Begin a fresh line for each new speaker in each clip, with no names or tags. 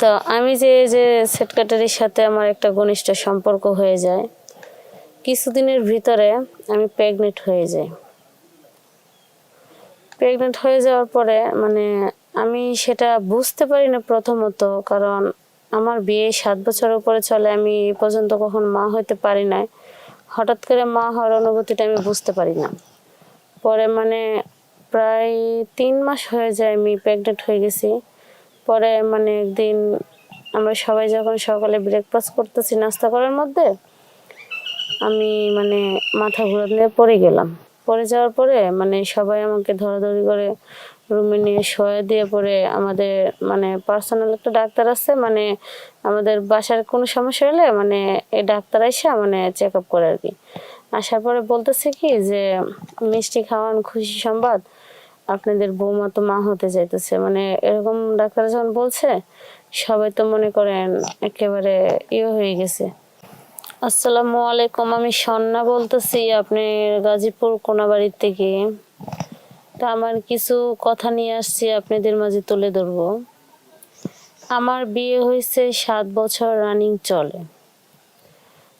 তো আমি যে যে সেক্রেটারির সাথে আমার একটা ঘনিষ্ঠ সম্পর্ক হয়ে যায়, কিছুদিনের ভিতরে আমি প্রেগনেন্ট হয়ে যাই। প্রেগনেন্ট হয়ে যাওয়ার পরে মানে আমি সেটা বুঝতে পারি না প্রথমত, কারণ আমার বিয়ে সাত বছর উপরে চলে, আমি এ পর্যন্ত কখন মা হতে পারি নাই। হঠাৎ করে মা হওয়ার অনুভূতিটা আমি বুঝতে পারি না। পরে মানে প্রায় তিন মাস হয়ে যায় আমি প্রেগনেন্ট হয়ে গেছি। পরে মানে একদিন আমরা সবাই যখন সকালে ব্রেকফাস্ট করতেছি, নাস্তা করার মধ্যে, আমি মানে মাথা ঘুরাতে পড়ে গেলাম। পড়ে যাওয়ার পরে মানে সবাই আমাকে ধরাধরি করে রুমে নিয়ে শোয়া দিয়ে পরে আমাদের মানে পার্সোনাল একটা ডাক্তার আছে মানে আমাদের বাসার কোনো সমস্যা হলে মানে এই ডাক্তার এসে মানে চেক আপ করে আর কি। আসার পরে বলতেছে কি যে, মিষ্টি খাওয়ান খুশি সংবাদ আপনাদের বৌমা তো মা হতে চাইতেছে। মানে এরকম ডাক্তার যখন বলছে, সবাই তো মনে করেন একেবারে ইয়ে হয়ে গেছে। আসসালামু আলাইকুম, আমি সন্না বলতেছি, আপনি গাজীপুর কোনাবাড়ির থেকে। তো আমার কিছু কথা নিয়ে আসছি, আপনাদের মাঝে তুলে ধরবো। আমার বিয়ে হয়েছে সাত বছর রানিং চলে।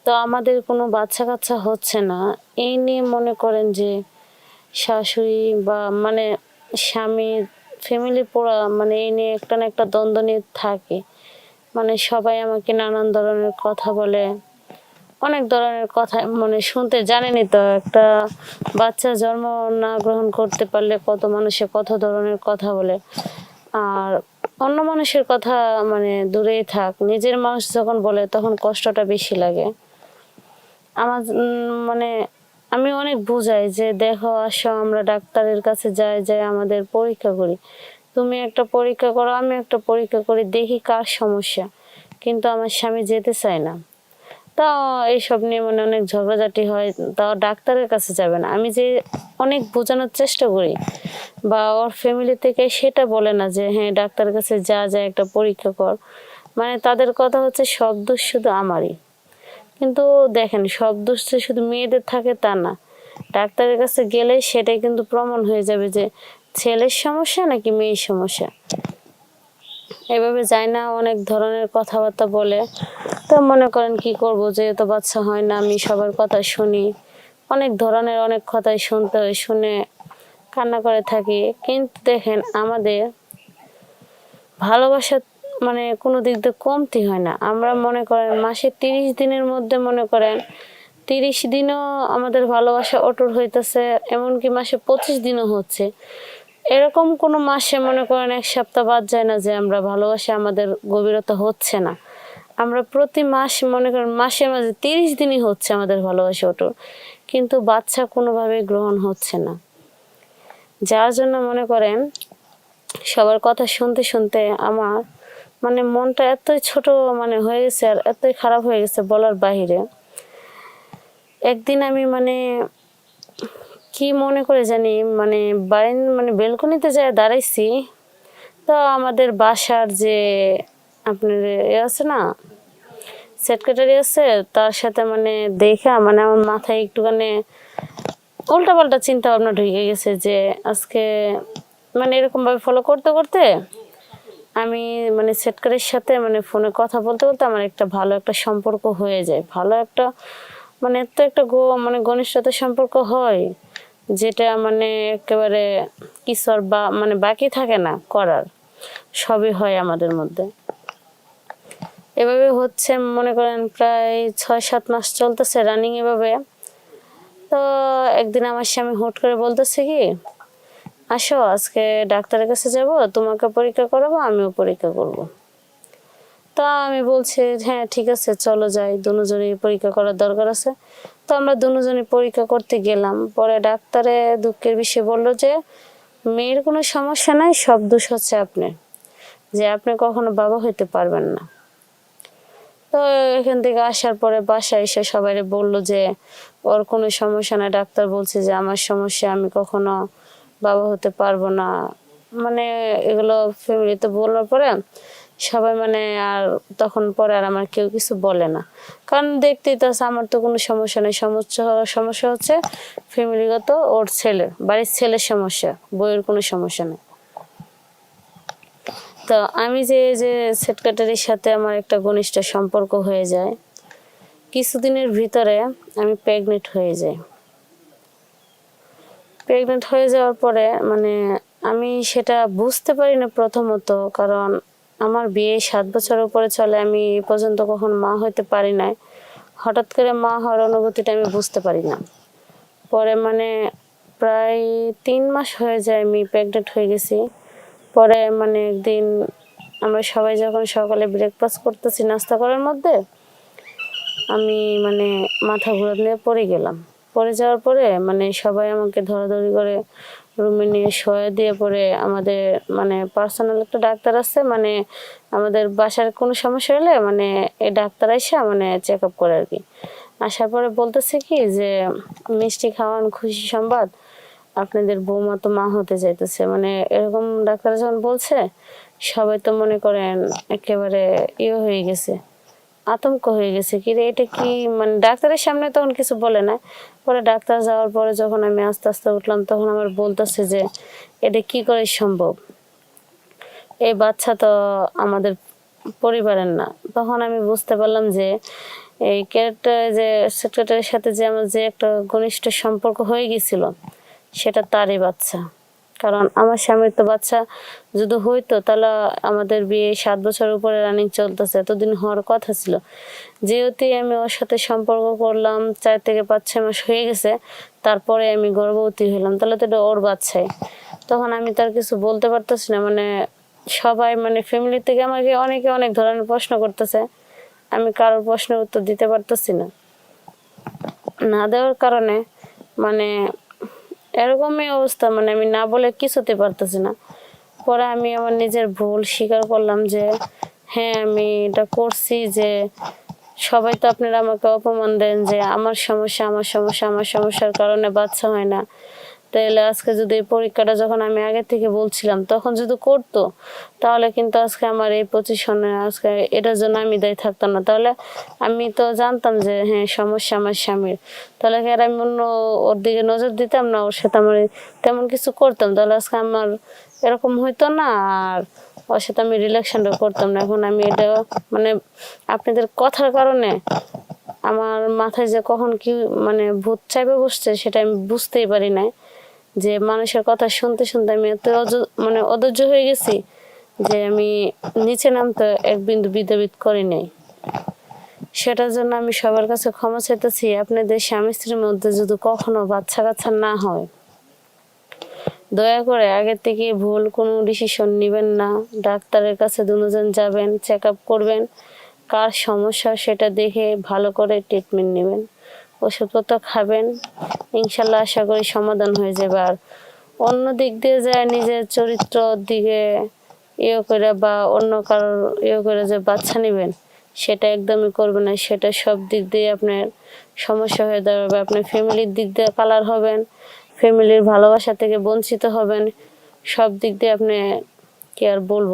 তো আমাদের কোনো বাচ্চা কাচ্চা হচ্ছে না। এই নিয়ে মনে করেন যে শাশুড়ি বা মানে স্বামী ফ্যামিলি পুরা মানে এই নিয়ে একটা না একটা দ্বন্দ্ব নিয়ে থাকে। মানে সবাই আমাকে নানান ধরনের কথা বলে, অনেক ধরনের কথা মানে শুনতে জানেনি তো, একটা বাচ্চা জন্ম না গ্রহণ করতে পারলে কত মানুষে কত ধরনের কথা বলে। আর অন্য মানুষের কথা মানে দূরেই থাক, নিজের মানুষ যখন বলে তখন কষ্টটা বেশি লাগে। আমার মানে আমি অনেক বুঝাই যে দেখো, আসো, আমরা ডাক্তারের কাছে যাই যাই আমাদের পরীক্ষা করি। তুমি একটা পরীক্ষা করো, আমি একটা পরীক্ষা করি, দেখি কার সমস্যা। কিন্তু আমার স্বামী যেতে চায় না। তাও এইসব নিয়ে মানে অনেক ঝগড়াঝাটি হয়, তাও ডাক্তারের কাছে যাবে না। আমি যে অনেক বোঝানোর চেষ্টা করি, বা ওর ফ্যামিলি থেকে সেটা বলে না যে হ্যাঁ ডাক্তারের কাছে যা যা, একটা পরীক্ষা কর। মানে তাদের কথা হচ্ছে সব শুধু আমারই। কিন্তু দেখেন, সব দোষ শুধু মেয়েদের থাকে তা না। ডাক্তারের কাছে গেলে সেটাই কিন্তু প্রমাণ হয়ে যাবে যে ছেলের সমস্যা নাকি মেয়ের সমস্যা। এভাবে যায় না, অনেক ধরনের কথাবার্তা বলে। তো মনে করেন কি করব, যেহেতু বাচ্চা হয় না, আমি সবার কথা শুনি। অনেক ধরনের অনেক কথাই শুনতে হয়, শুনে কান্না করে থাকি। কিন্তু দেখেন, আমাদের ভালোবাসা মানে কোনো দিক দিয়ে কমতি হয় না। আমরা মনে করেন মাসে তিরিশ দিনের মধ্যে মনে করেন তিরিশ দিনও আমাদের ভালোবাসা অটুট হইতেছে, এমনকি মাসে পঁচিশ দিনও হচ্ছে। এরকম কোনো মাসে মনে করেন এক সপ্তাহ বাদ যায় না যে আমরা ভালোবাসা, আমাদের গভীরতা হচ্ছে না। আমরা প্রতি মাস মনে করেন মাসে মাঝে তিরিশ দিনই হচ্ছে আমাদের ভালোবাসা অটুট, কিন্তু বাচ্চা কোনোভাবে গ্রহণ হচ্ছে না। যার জন্য মনে করেন সবার কথা শুনতে শুনতে আমার মানে মনটা এতই ছোট মানে হয়ে গেছে আর এতই খারাপ হয়ে গেছে বলার বাহিরে। একদিন আমি মানে কি মনে করে জানি মানে বাড়ির মানে বেলকনিতে যায় দাঁড়াইছি, তো আমাদের বাসার যে আপনার এ আছে না, সেক্রেটারি আছে, তার সাথে মানে দেখা মানে আমার মাথায় একটুখানি উল্টা পাল্টা চিন্তা ভাবনা ঢুকে গেছে যে আজকে মানে এরকমভাবে ফলো করতে করতে আমি মানে সেটকারের সাথে মানে ফোনে কথা বলতে বলতে আমার একটা ভালো একটা সম্পর্ক হয়ে যায়। ভালো একটা মানে এত একটা গো মানে ঘনিষ্ঠতার সম্পর্ক হয় যেটা মানে একেবারে কিছু আর বা মানে বাকি থাকে না করার। সবই হয় আমাদের মধ্যে। এভাবে হচ্ছে মনে করেন প্রায় ছয় সাত মাস চলতেছে রানিং এভাবে। তো একদিন আমার স্বামী হুট করে বলতেছে কি আসো, আজকে ডাক্তারের কাছে যাব, তোমাকে পরীক্ষা করাবো, আমিও পরীক্ষা করব। তা আমি বলছি হ্যাঁ ঠিক আছে, চলো যাই, দুজনেই পরীক্ষা করার দরকার আছে। তো আমরা দুজনই পরীক্ষা করতে গেলাম। পরে ডাক্তারে দুঃখের বিষয়ে বলল যে, মেয়ের কোনো সমস্যা নাই, সব দোষ হচ্ছে আপনার। যে আপনি কখনো বাবা হইতে পারবেন না। তো এখান থেকে আসার পরে বাসায় এসে সবাই বলল যে, ওর কোনো সমস্যা নাই। ডাক্তার বলছে যে, আমার সমস্যা, আমি কখনো বাবা হতে পারব না। মানে এগুলো ফ্যামিলিতে বলার পরে সবাই মানে আর তখন পরে আর আমার কেউ কিছু বলে না। কারণ দেখতেই তো আমার তো কোনো সমস্যা নেই। সমস্যা সমস্যা হচ্ছে ফ্যামিলিগত ওর ছেলে, বাড়ির ছেলের সমস্যা বইয়ের কোনো সমস্যা নেই। তো আমি যে যে সেক্রেটারির সাথে আমার একটা ঘনিষ্ঠ সম্পর্ক হয়ে যায়, কিছুদিনের ভিতরে আমি প্রেগনেন্ট হয়ে যাই। প্রেগনেন্ট হয়ে যাওয়ার পরে মানে আমি সেটা বুঝতে পারি না প্রথমত, কারণ আমার বিয়ে সাত বছর উপরে চলে, আমি এ পর্যন্ত কখন মা হইতে পারি নাই। হঠাৎ করে মা হওয়ার অনুভূতিটা আমি বুঝতে পারি না। পরে মানে প্রায় তিন মাস হয়ে যায় আমি প্রেগনেন্ট হয়ে গেছি। পরে মানে একদিন আমরা সবাই যখন সকালে ব্রেকফাস্ট করতেছি, নাস্তা করার মধ্যে, আমি মানে মাথা ঘুরে নিয়ে পড়ে গেলাম। পড়ে যাওয়ার পরে মানে সবাই আমাকে ধরাধরি করে রুমে নিয়ে শোয়া দিয়ে পরে আমাদের মানে পার্সোনাল একটা ডাক্তার আছে মানে আমাদের বাসার কোনো সমস্যা হলে মানে এই ডাক্তার এসে মানে চেক আপ করে আর কি। আসার পরে বলতেছে কি যে, মিষ্টি খাওয়ান খুশি সংবাদ, আপনাদের বৌমা তো মা হতে চাইতেছে। মানে এরকম ডাক্তার যখন বলছে, সবাই তো মনে করেন একেবারে ইয়ে হয়ে গেছে। আতঙ্ক হয়ে গেছে। কি রে, এটা কি মানে ডাক্তারের সামনে তখন কিছু বলে না। পরে ডাক্তার যাওয়ার পরে যখন আমি আস্তে আস্তে উঠলাম, তখন আমার বলতেছে যে, এটা কি করে সম্ভব? এই বাচ্চা তো আমাদের পরিবারের না। তখন আমি বুঝতে পারলাম যে, এই ক্যারেক্টার যে সেক্রেটারির সাথে যে আমার যে একটা ঘনিষ্ঠ সম্পর্ক হয়ে গেছিল, সেটা তারই বাচ্চা। কারণ আমার স্বামীর তো বাচ্চা যদি হইতো, তাহলে আমাদের বিয়ে সাত বছর উপরে রানিং চলতেছে, এতদিন হওয়ার কথা ছিল। যেহেতু আমি ওর সাথে সম্পর্ক করলাম, চার থেকে পাঁচ ছয় মাস হয়ে গেছে, তারপরে আমি গর্ভবতী হলাম তাহলে তো এটা ওর বাচ্চাই। তখন আমি তার কিছু বলতে পারতেছি না মানে সবাই মানে ফ্যামিলি থেকে আমাকে অনেকে অনেক ধরনের প্রশ্ন করতেছে। আমি কারোর প্রশ্নের উত্তর দিতে পারতেছি না। না দেওয়ার কারণে মানে এরকমই অবস্থা মানে আমি না বলে কিছুতে পারতেছি না। পরে আমি আমার নিজের ভুল স্বীকার করলাম যে হ্যাঁ আমি এটা করছি যে, সবাই তো আপনারা আমাকে অপমান দেন যে, আমার সমস্যা আমার সমস্যা, আমার সমস্যার কারণে বাচ্চা হয় না। তাহলে আজকে যদি এই পরীক্ষাটা যখন আমি আগে থেকে বলছিলাম, তখন যদি করতো, তাহলে কিন্তু আজকে আমার এই পজিশনে আজকে এটার জন্য আমি দায়ী থাকতাম না। তাহলে আমি তো জানতাম যে হ্যাঁ সমস্যা আমার স্বামীর। তাহলে আর আমি অন্য ওর দিকে নজর দিতাম না? ওর সাথে আমার তেমন কিছু করতাম। তাহলে আজকে আমার এরকম হইতো না, আর ওর সাথে আমি রিলেকশনটা করতাম না। এখন আমি এটা মানে আপনাদের কথার কারণে আমার মাথায় যে কখন কি মানে ভূত চাইবে বসছে, সেটা আমি বুঝতেই পারি নাই। যে মানুষের কথা শুনতে শুনতে আমি এত মানে অধৈর্য হয়ে গেছি যে আমি নিচে নামতে এক বিন্দু বিদ্যাবিদ করি নাই। সেটার জন্য আমি সবার কাছে ক্ষমা চাইতেছি। আপনাদের স্বামী স্ত্রীর মধ্যে যদি কখনো বাচ্চা কাচ্চা না হয়, দয়া করে আগে থেকে ভুল কোনো ডিসিশন নেবেন না। ডাক্তারের কাছে দুজন যাবেন চেক আপ করবেন। কার সমস্যা সেটা দেখে ভালো করে ট্রিটমেন্ট নেবেন। ওষুধপত্র খাবেন, ইনশাল্লাহ আশা করি সমাধান হয়ে যাবে। আর অন্য দিক দিয়ে যায় নিজের চরিত্রর দিকে ইয়ে করে বা অন্য কারোর ইয়ে করে যে বাচ্চা নেবেন, সেটা একদমই করবে না। সেটা সব দিক দিয়ে আপনার সমস্যা হয়ে দাঁড়াবে। আপনার ফ্যামিলির দিক দিয়ে কালার হবেন, ফ্যামিলির ভালোবাসা থেকে বঞ্চিত হবেন। সব দিক দিয়ে আপনি কি আর বলব?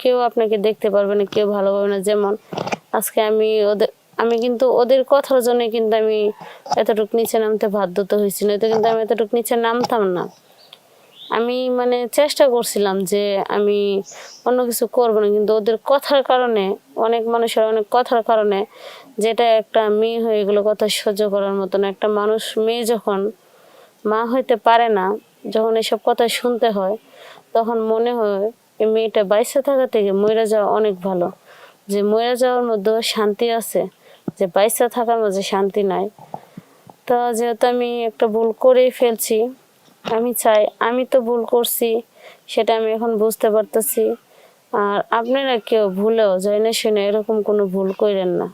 কেউ আপনাকে দেখতে পারবে না, কেউ ভালো পাবে না। যেমন আজকে আমি ওদের আমি কিন্তু ওদের কথার জন্য কিন্তু আমি এতটুকু নিচে নামতে বাধ্যত হয়েছি নয়তো কিন্তু আমি এতটুকু নিচে নামতাম না। আমি মানে চেষ্টা করছিলাম যে আমি অন্য কিছু করব না, কিন্তু ওদের কথার কারণে, অনেক মানুষের অনেক কথার কারণে যেটা একটা মেয়ে হয়ে এগুলো কথা সহ্য করার মতন, একটা মানুষ মেয়ে যখন মা হইতে পারে না, যখন এসব কথা শুনতে হয়, তখন মনে হয় এই মেয়েটা বাইসে থাকা থেকে মরে যাওয়া অনেক ভালো। যে মরে যাওয়ার মধ্যেও শান্তি আছে যে বাইসে থাকার মধ্যে শান্তি নাই। তো যেহেতু আমি একটা ভুল করেই ফেলছি, আমি চাই, আমি তো ভুল করছি, সেটা আমি এখন বুঝতে পারতেছি। আর আপনারা কেউ ভুলেও জেনে শুনে এরকম কোনো ভুল করেন না।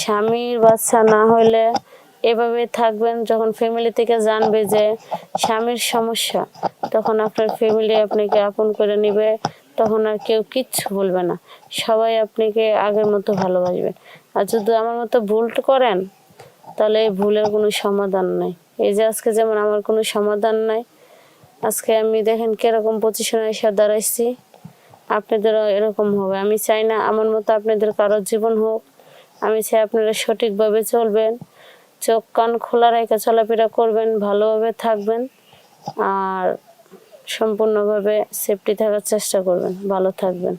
স্বামীর বাচ্চা না হইলে এভাবে থাকবেন যখন ফ্যামিলি থেকে জানবে যে স্বামীর সমস্যা, তখন আপনার ফ্যামিলি আপনাকে আপন করে নেবে। তখন আর কেউ কিচ্ছু বলবে না। সবাই আপনাকে আগের মতো ভালোবাসবে। আর যদি আমার মতো ভুল করেন, তাহলে এই ভুলের কোনো সমাধান নাই। এই যে আজকে যেমন আমার কোনো সমাধান নাই, আজকে আমি দেখেন কীরকম পজিশনে এসে দাঁড়াইছি। আপনাদেরও এরকম হবে। আমি চাই না আমার মতো আপনাদের কারও জীবন হোক। আমি চাই আপনারা সঠিকভাবে চলবেন। চোখ কান খোলা রেখে চলাফেরা করবেন, ভালোভাবে থাকবেন। আর সম্পূর্ণভাবে সেফটি থাকার চেষ্টা করবেন ভালো থাকবেন।